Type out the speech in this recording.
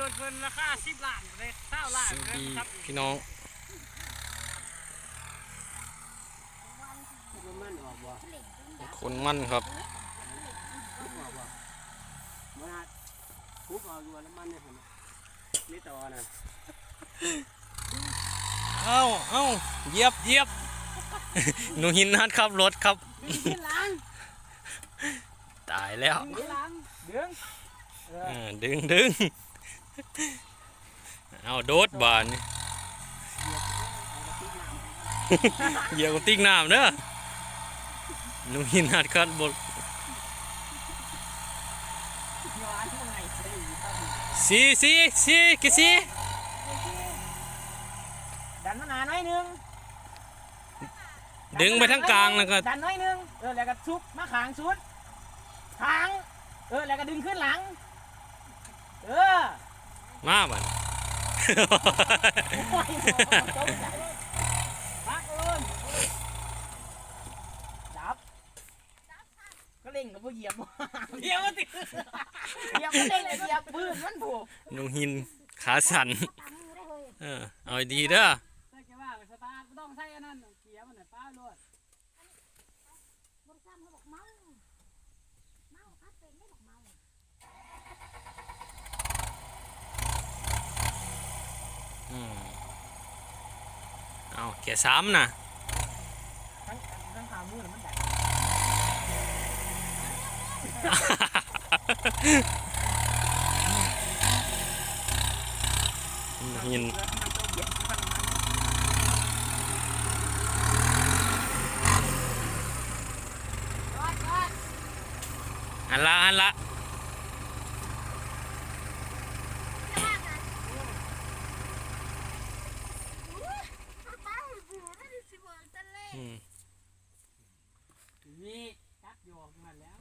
รถเพิ่นราคาสิบล้านเลยเท่าล้านสวัสดีครับพี่น้องมันออกบ่คนมั่นครับทุกออกบ่มันอาจทุกออกอยู่แล้วมันเนี่ยเห็นไหมนี่ต่อน่ะเอ้าเอ้าเหยียบเหยียบ หนูหินนัดครับรถครับ ขึ้นหลังตายแล้วขึ้นหลังดึงเออดึงดึง เอาโดดบานนี่เหยียบกับติ๊กน้ำเด้อหนูหินนัดครับบนย้อนเมื่อไหร่จะได้อยู่ครับสีสีสีกี่สีดันมาหนาหน่อยหนึงดึงไปทั้งกลางแล้วก็ดันหน่อยหนึงเออแล้วก็ชุบมาขางชุดขางเออแล้วก็ดึงขึ้นหลังเออ มาบันโอ้ยตกใจพักเอินดับก็เล่งกับพวกเหยียบบ่เหยียบมันติเหยียบมันเล่งเหยียบปืนมันผูกหนูหินขาสั่นเออเอาดีเด้อแต่แกว่าสตาร์ทต้องใช้อันนั้นเกียร์มันน่ะป้าโลด เอาเกียร์สามนะ ทั้งทั้งขามือน่ะมันดัน หิน แล้วมันต้องเหยียบมัน อันละอันละ นี่ตักโยกมาแล้ว